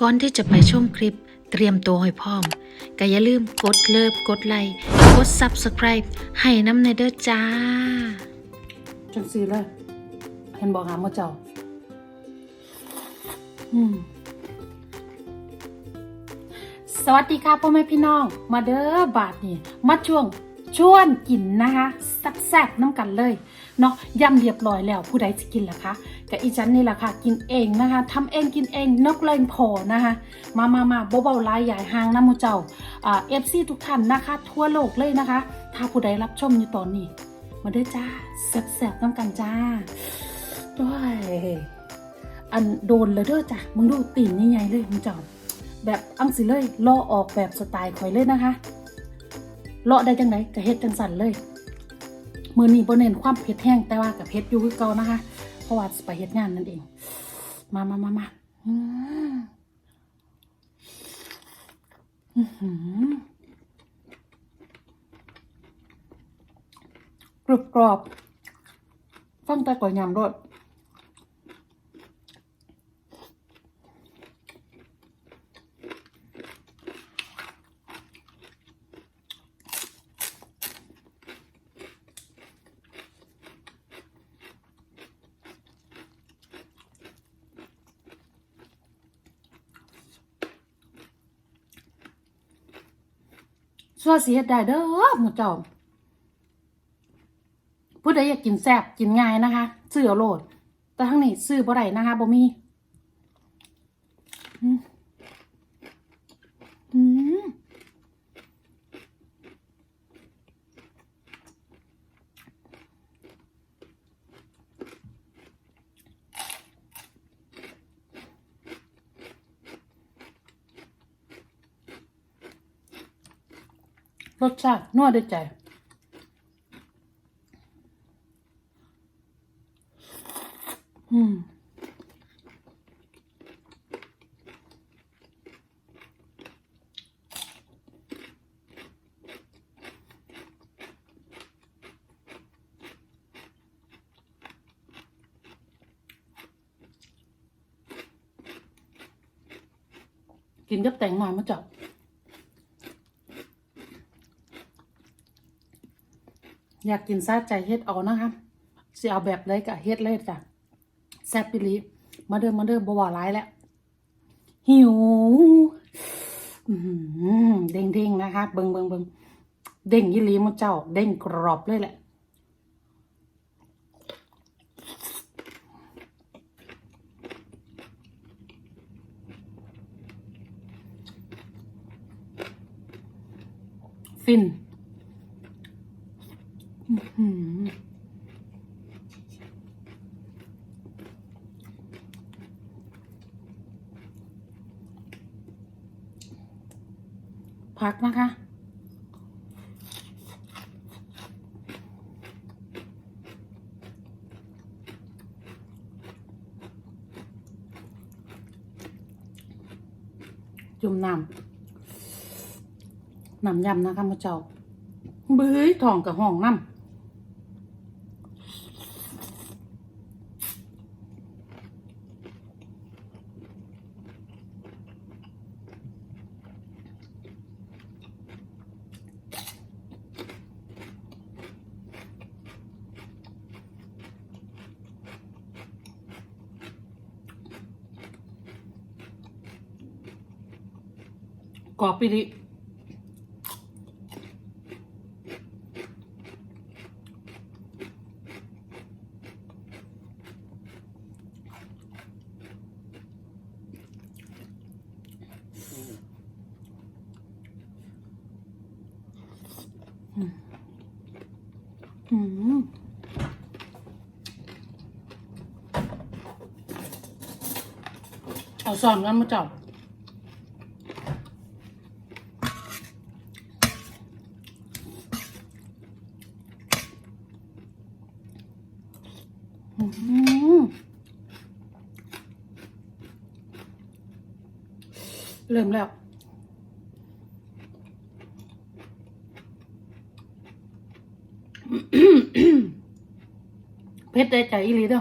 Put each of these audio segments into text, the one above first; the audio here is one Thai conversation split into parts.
ก่อนที่จะไปชมคลิปเตรียมตัวให้พร้อมก็อย่าลืมกดเลิฟกดไลค์กด Subscribe ให้น้ำในเด้อจ้า จังสีเลยเห็นบอกหามาเจ้า อืมสวัสดีค่ะพ่อแม่พี่น้อง มาเด้อบาทนี่มาช่วง ชวนกินนะคะแซ่บๆน้ำกันเลยเนาะย่ำเรียบร้อยแล้วผู้ใดจะกินล่ะคะกับอีจันนี่แหละค่ะ กินเองนะคะทำเองกินเองนกเลงพอนะคะ มามามาเบาๆลายใหญ่หางน้ำมูเจ้าเอฟซีทุกท่านนะคะ ทั่วโลกเลยนะคะ ถ้าผู้ใดรับชมอยู่ตอนนี้ มาด้อจ้าแซ่บๆน้ำกันจ้าด้วยอันโดนเลยเด้อจ้ะมึงดูตีนใหญ่ๆเลยมึงเจ้าแบบอังสิเลยลาะออกแบบสไตล์ข่อยเลยนะคะ เลาะได้จังไหนกะเฮ็ดจังสันเลยมือนี้บ่เน้นความเผ็ดแห้งแต่ว่ากับเผ็ดอยู่คือเก่านะคะ เพราะว่าไปเฮ็ดงานนั่นเอง มามามามาอืมกรุบกรอบ ฟังแต่ก่อยยำรส ซัวสีเฮ็ดได้เด้อหมูเจ้าผู้ใดอยากกินแซ่บกินง่ายนะคะ ซื้อเอาโลด แต่ทั้งนี้ซื้อบ่ได้นะคะบ่มีอืมอืม รสชาตินัวด้วยใจ อืมกินกับแตงหน่อยมาจับ อยากกินซาใจเฮ็ดเอานะคะสิเอาแบบเลยกับเฮ็ดเลยจ้ะแซ่บปิลีมาเดิมมาเดิมบวาร้ายแล้วหิวเด้งเด้งๆนะคะเบิงเบิงเบิงเด้งยี่ลีมดเจ้า เด้งกรอบเลยแหละฟิน พักนะคะ จุ่มน้ำน้ำยำนะคะมาเจ้าเบื้ยทองกับห้องน้ำ กรอบปิริอืมเอาซ่อนกันมาจับ เริ่มแล้วเพชรได้ใจอีหลีเด้อ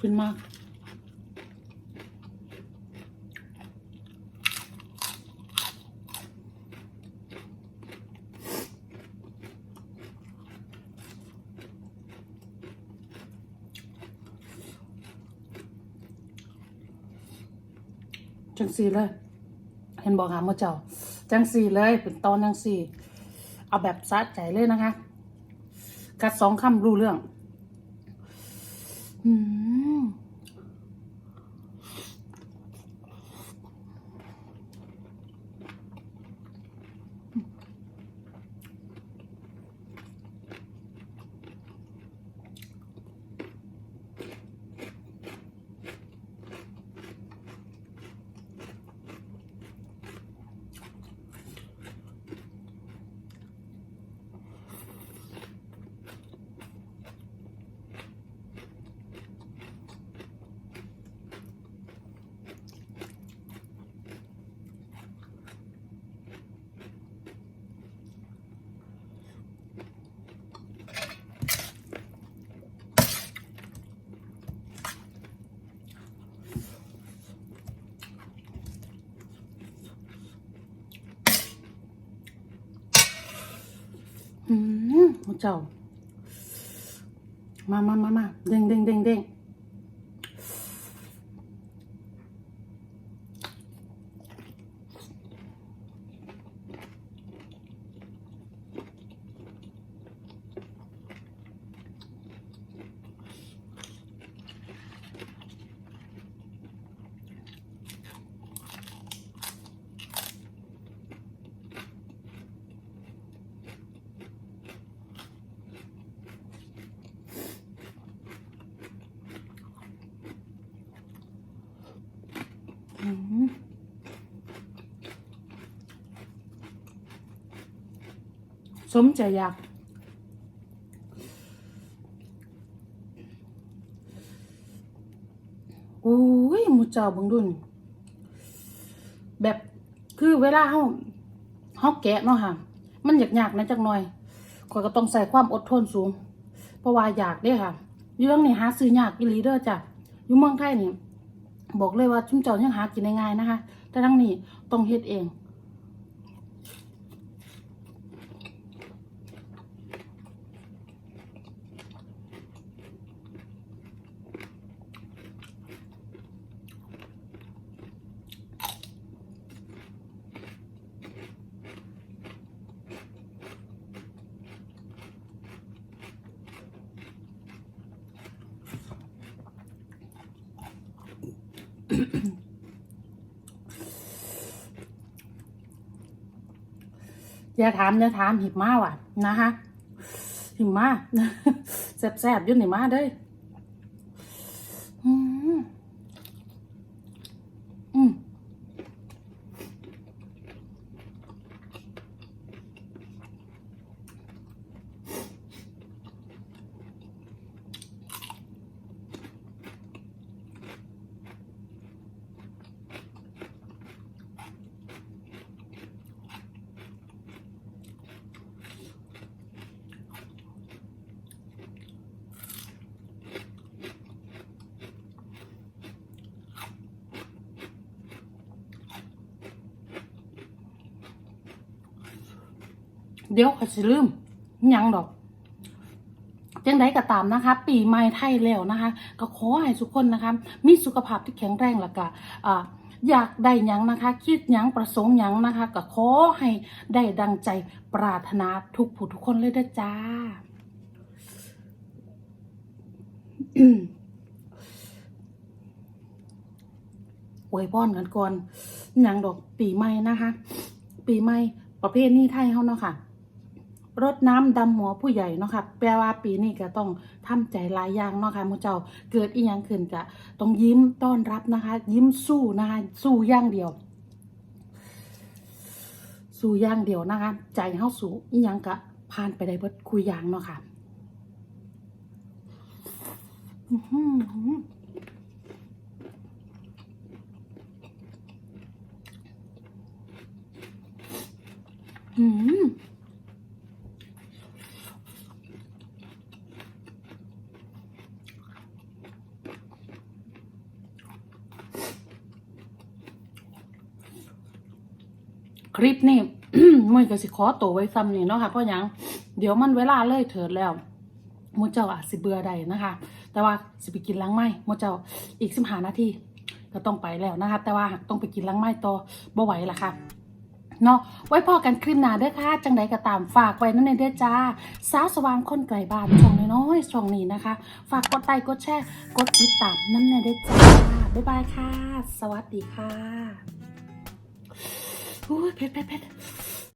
ฟินมาก จังสีเลย เห็นบอกหามื่อเจ้า จังสีเลย เป็นตอนจังสีเอาแบบสะใจเลยนะคะ กัดสองคำรู้เรื่อง อืม อื มหัวเจ้ามามามามาเด้งเด้งเด้งเด้งอืม สมใจอยากอุ้ยมูเจ้าบังดุนแบบคือเวลาเฮาเฮาแกะเนาะค่ะ มันยากๆนะจักหน่อยข้อยก็ต้องใส่ความอดทนสูง เพราะว่าอยากเด้ค่ะอยู่เรื่องนี้หาซื้อยากอีหลีเด้อจ้ะอยู่เมืองไทยนี่บอกเลยว่าชุ่มเจ้ายังหากินง่ายๆนะคะ แต่ทั้งนี้ต้องเฮ็ดเอง อย่าถามอย่าถามหิบมาว่ะ นะคะหิบมาแสบๆยุ่นหิบมาเด้ยอืม เดี๋ยวขอยสิลืมยังดอกจังไดก็ตามนะคะ ปีใหม่ไทยแล้วนะคะ ก็ขอให้ทุกคนนะคะ มีสุขภาพที่แข็งแรงแล้วก็อยากได้ยังนะคะ คิดยังประสงค์ยังนะคะ ก็ขอให้ได้ดังใจปรารถนาทุกผู้ทุกคนเลยเด้จ้าอวยพรกันก่อนยังดอกปีใหม่นะคะ ปีใหม่ประเภทนี้ไทยเฮาเนาะค่ะ รดน้ำดำหัวผู้ใหญ่เนาะค่ะแปลว่าปีนี้ก็ต้องทำใจหลายอย่างเนาะค่ะมูเจ้าเกิดอีหยังขึ้นก็ต้องยิ้มต้อนรับนะคะ ยิ้มสู้นะคะสู้อย่างเดียว สู่อย่างเดียวนะคะ ใจเฮาสู่อีหยังกะผ่านไปได้เบิดคุยอย่างเนาะค่ะอื้อหืออืม ลิปนี่มันก็สิขอตัวไว้ซ้ำนี่เนาะค่ะเพราะยังเดี๋ยวมันเวลาเลยเถิดแล้วมูเจ้าอาจสิเบื่อใดนะคะ แต่ว่าสิไปกินล้างไม้มูเจ้าอีกสิบหานาทีก็ต้องไปแล้วนะคะ แต่ว่าต้องไปกินล้างไม้ต่อบ่ไหวละค่ะเนาะไว้พอกันคลิปหน้าเด้อค่ะ จังใดก็ตามฝากไว้นั่นเองเด้อจ้า สาวสว่างคนไกลบ้านช่องน้อยๆช่องนี้นะคะ ฝากกดไลค์กดแชร์กดติดตามนั่นเองเด้อจ้า บ๊ายบายค่ะ สวัสดีค่ะ โอ้ยเผ็ดเผ็ดเผ็ด